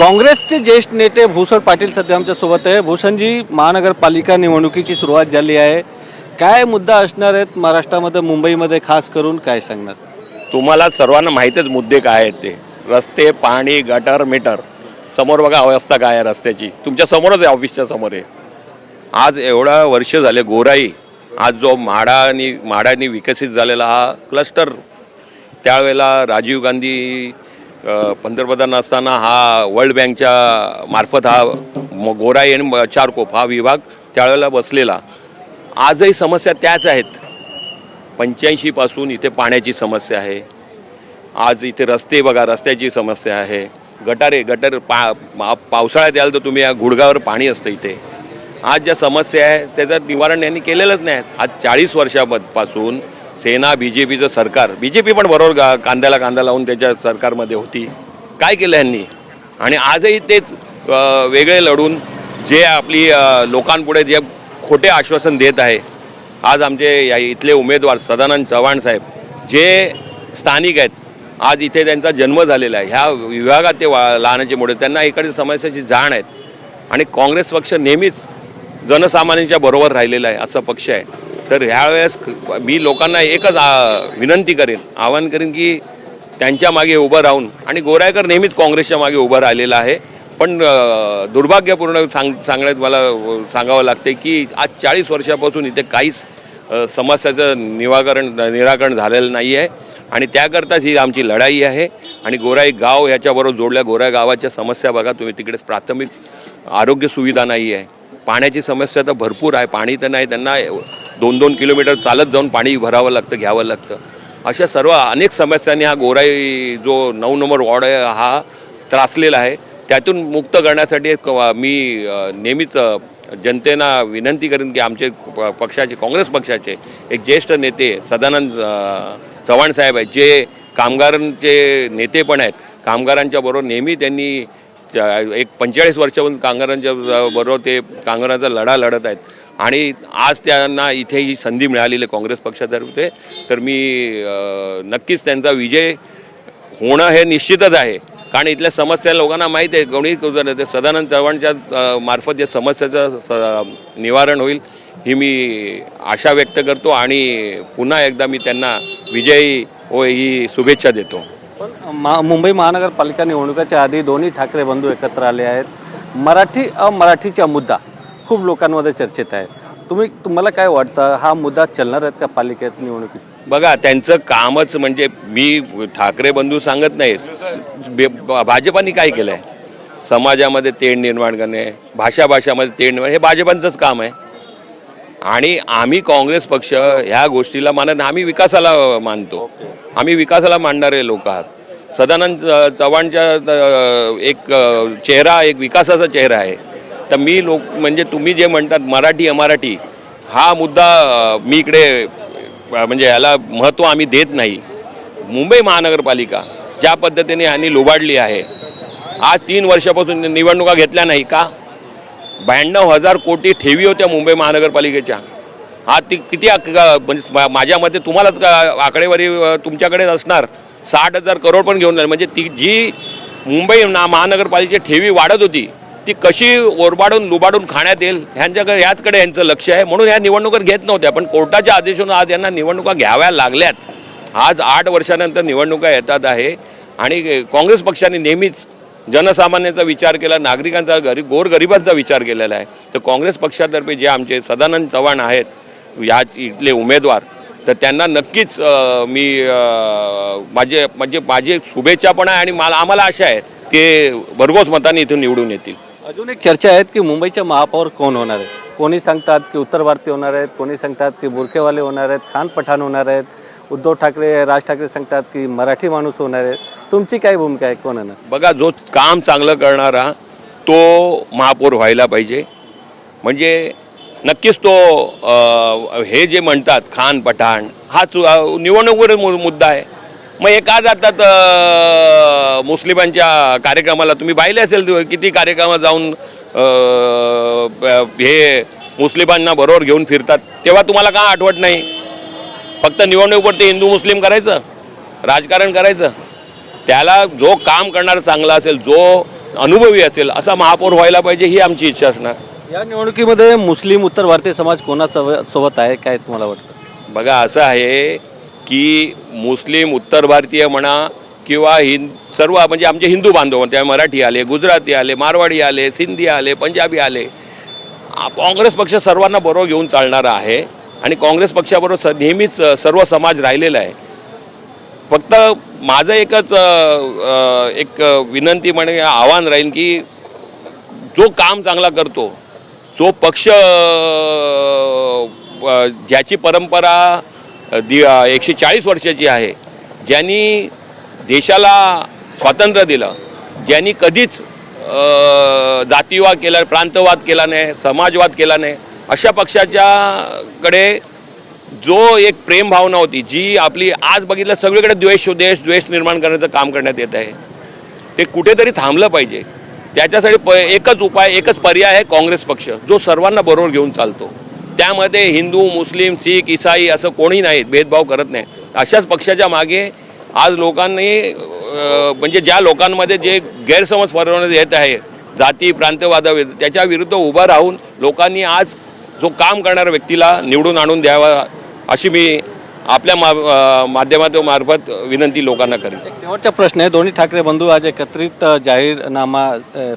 काँग्रेसचे ज्येष्ठ नेते भूषण पाटील सध्या आमच्यासोबत आहे. भूषणजी महानगरपालिका निवडणुकीची सुरुवात झाली आहे. काय मुद्दा असणार आहेत महाराष्ट्रामध्ये मुंबईमध्ये खास करून काय सांगणार? तुम्हाला सर्वांना माहीतच मुद्दे काय आहेत ते. रस्ते पाणी गटर मीटर. समोर बघा अवस्था काय आहे रस्त्याची. तुमच्या समोरच आहे ऑफिसच्या समोर आहे. आज एवढा वर्ष झाले गोराई. आज जो म्हाडानी म्हाडानी विकसित झालेला हा क्लस्टर त्यावेळेला राजीव गांधी पंतप्रधान असताना हा वर्ल्ड बँकच्या मार्फत हा गोरा गोराई आणि चारकोप हा विभाग त्यावेळेला बसलेला. आजही समस्या त्याच आहेत. पंच्याऐंशीपासून इथे पाण्याची समस्या आहे. आज इथे रस्ते बघा रस्त्याची समस्या आहे. गटारे गटर पा पावसाळ्यात याल तर तुम्ही या गुडगावर पाणी असतं इथे. आज ज्या समस्या आहे त्याचं निवारण यांनी केलेलंच नाही. आज चाळीस वर्षापासून सेना बी जे पीचं सरकार. बी जे पी पण बरोबर गा कांद्याला कांदा लावून त्याच्या सरकारमध्ये होती. काय केलं यांनी आणि आजही तेच वेगळे लढून जे आपली लोकांपुढे जे खोटे आश्वासन देत आहे. आज आमचे या इथले उमेदवार सदानंद चव्हाण साहेब जे स्थानिक आहेत आज इथे त्यांचा जन्म झालेला आहे. ह्या विभागात ते वा लहानाचे मोठे त्यांना इकडे समस्याची जाण आहेत. आणि काँग्रेस पक्ष नेहमीच जनसामान्यांच्या बरोबर राहिलेला आहे असा पक्ष आहे. तर ह्यावेळेस मी लोकांना एकच विनंती करेन आवाहन करेन की त्यांच्या मागे उभं राहून आणि गोरायकर नेहमीच काँग्रेसच्या मागे उभं राहिलेला आहे पण दुर्भाग्यपूर्ण सांग सांगण्यात मला सांगावं लागते की आज चाळीस वर्षापासून इथे काहीच समस्याचं निवाकरण निराकरण झालेलं नाही आहे आणि त्याकरताच ही आमची लढाई आहे आणि गोराई गाव ह्याच्याबरोबर जोडल्या गोराई गावाच्या समस्या बघा तुम्ही तिकडेच प्राथमिक आरोग्य सुविधा नाही आहे पाण्याची समस्या तर भरपूर आहे पाणी तर नाही त्यांना दोन दोन किलोमीटर चालत जाऊन पाणी भरावं लागतं घ्यावं लागतं. अशा सर्व अनेक समस्यांनी हा गोराई जो नऊ नंबर वॉर्ड आहे हा त्रासलेला आहे. त्यातून मुक्त करण्यासाठी एक मी नेहमीच जनतेना विनंती करेन की आमचे प- पक्षाचे काँग्रेस पक्षाचे एक ज्येष्ठ नेते सदानंद चव्हाण साहेब आहेत जे कामगारांचे नेते पण आहेत. कामगारांच्या बरोबर नेहमी त्यांनी एक पंचेचाळीस वर्षापासून कामगारांच्या बरोबर ते कामगारांचा लढा लढत आहेत. आणि आज त्यांना इथे ही संधी मिळालेली आहे काँग्रेस पक्षातर्फे तर मी नक्कीच त्यांचा विजय होणं हे निश्चितच आहे. कारण इथल्या समस्या लोकांना माहीत आहे कोणी ते सदानंद चव्हाणच्या मार्फत जे समस्याचं स निवारण होईल ही मी आशा व्यक्त करतो आणि पुन्हा एकदा मी त्यांना विजयी हो ही शुभेच्छा देतो. पण मा मुंबई महानगरपालिका निवडणुकीच्या आधी दोन्ही ठाकरे बंधू एकत्र आले आहेत. मराठी अमराठीचा मुद्दा. खूप लोकांमध्ये चर्चेत आहे. तुम्ही तुम्हाला काय वाटतं? हा मुद्दा चालणार आहेत का पालिकेत निवडणुकीत? बघा त्यांचं कामच म्हणजे मी ठाकरे बंधू सांगत नाही. भाजपाने काय केलं आहे समाजामध्ये तेढ निर्माण करणे भाषा भाषामध्ये तेढ निर्माण हे भाजपांचंच काम आहे. आणि आम्ही काँग्रेस पक्ष ह्या गोष्टीला मानत नाही. आम्ही विकासाला मानतो. आम्ही विकासाला मानणारे लोक आहात. सदानंद चव्हाणच्या एक चेहरा एक विकासाचा चेहरा आहे. तर मी लोक म्हणजे तुम्ही जे म्हणतात मराठी अमराठी हा मुद्दा मी इकडे म्हणजे ह्याला महत्त्व आम्ही देत नाही. मुंबई महानगरपालिका ज्या पद्धतीने ह्यांनी लुबाडली आहे आज तीन वर्षापासून निवडणुका घेतल्या नाही का? ब्याण्णव हजार कोटी ठेवी होत्या मुंबई महानगरपालिकेच्या. आज ती किती म्हणजे माझ्या मते तुम्हालाच का आकडेवारी तुमच्याकडेच असणार? साठ हजार करोड पण घेऊन जाईल. म्हणजे ती जी मुंबई ना महानगरपालिकेची ठेवी वाढत होती ती कशी ओरबाडून लुबाडून खाण्यात येईल ह्यांच्याकडे ह्याचकडे यांचं लक्ष आहे. म्हणून ह्या निवडणुका घेत नव्हत्या पण कोर्टाच्या आदेशानं आज यांना निवडणुका घ्याव्या लागल्यात. आज आठ वर्षानंतर निवडणुका येतात आहे. आणि काँग्रेस पक्षाने नेहमीच जनसामान्यांचा विचार केला नागरिकांचा गरीब गोरगरिबांचा विचार केलेला आहे. तर काँग्रेस पक्षातर्फे जे आमचे सदानंद चव्हाण आहेत या इथले उमेदवार तर त्यांना नक्कीच मी माझे म्हणजे माझी शुभेच्छा पण आहे आणि मला आम्हाला आशा आहे ते भरघोस मताने इथून निवडून येतील. अजून एक चर्चा आहेत की मुंबईचे महापौर कोण होणार आहे कोणी सांगतात की उत्तर भारतीय होणार आहेत कोणी सांगतात की बुरखेवाले होणार आहेत खान पठाण होणार आहेत उद्धव ठाकरे राज ठाकरे सांगतात की मराठी माणूस होणार आहेत. तुमची काय भूमिका आहे कोण होणार बघा जो काम चांगलं करणारा तो महापौर व्हायला पाहिजे. म्हणजे नक्कीच तो अ, हे जे म्हणतात खान पठाण हाच निवडणुकीवर मु- मुद्दा आहे. मग हे का जातात मुस्लिमांच्या कार्यक्रमाला? तुम्ही पाहिले असेल तु- किती कार्यक्रमात जाऊन हे मुस्लिमांना बरोबर घेऊन फिरतात? तेव्हा तुम्हाला का आठवत नाही? फक्त निवडणुकीवरती हिंदू मुस्लिम करायचं? राजकारण करायचं? त्याला जो काम करणार चांगला असेल जो अनुभवी असेल असा महापौर व्हायला पाहिजे ही आमची इच्छा असणार. या निवडणुकीमध्ये मुस्लिम उत्तर भारतीय समाज कोणासोबत आहे? काय तुम्हाला वाटतं? बघा असं आहे की मुस्लिम उत्तर भारतीय म्हणा किंवा हिंद सर्व म्हणजे आमचे हिंदू बांधव त्या मराठी आले गुजराती आले मारवाडी आले सिंधी आले पंजाबी आले. काँग्रेस पक्ष सर्वांना बरोबर घेऊन चालणारा आहे आणि काँग्रेस पक्षाबरोबर स नेहमीच सर्व समाज राहिलेला आहे. फक्त माझं एकच एक विनंती म्हणे आव्हान राहील की जो काम चांगला करतो जो पक्ष ज्याची परंपरा दि एकशे चाळीस वर्षाची आहे. ज्यांनी देशाला स्वातंत्र्य दिलं ज्यांनी कधीच जातीवाद केला प्रांतवाद केला नाही समाजवाद केला नाही अशा पक्षाच्याकडे जो एक प्रेम भावना होती जी आपली आज बघितलं सगळीकडे द्वेष द्वेष द्वेष निर्माण करण्याचं काम करण्यात येत आहे. ते कुठेतरी थांबलं पाहिजे. त्याच्यासाठी प एकच उपाय एकच पर्याय आहे काँग्रेस पक्ष जो सर्वांना बरोबर घेऊन चालतो. त्यामध्ये हिंदू मुस्लिम शीख इसाई असं कोणी नाहीत भेदभाव करत नाही. अशाच पक्षाच्या मागे आज लोकांनी म्हणजे ज्या लोकांमध्ये जे गैरसमज फरवण्यात येत आहे जाती प्रांतवादा त्याच्या विरुद्ध उभं राहून लोकांनी आज जो काम करणाऱ्या व्यक्तीला निवडून आणून द्यावा अशी मी आपल्या मा अं, माध्यमातून मार्फत विनंती लोकांना करेन. शेवटचा प्रश्न आहे. दोन्ही ठाकरे बंधू आज एकत्रित जाहीरनामा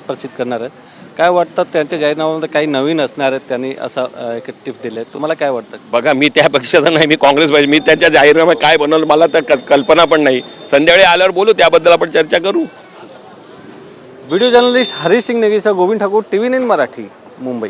प्रसिद्ध करणार आहेत. काय वाटतं त्यांच्या जाहीरनाम्यामध्ये काही नवीन असणार आहेत त्यांनी असं एक टिप दिले तुम्हाला काय वाटतं? बघा मी त्या पक्षाचा नाही मी काँग्रेस पाहिजे. मी त्यांच्या जाहीरनाम्यात काय बनवलं मला तर क- कल्पना पण नाही. संध्याकाळी आल्यावर बोलू त्याबद्दल आपण चर्चा करू. Video journalist Harish Singh नेगीसह Govind Thakur T V nine Marathi Mumbai.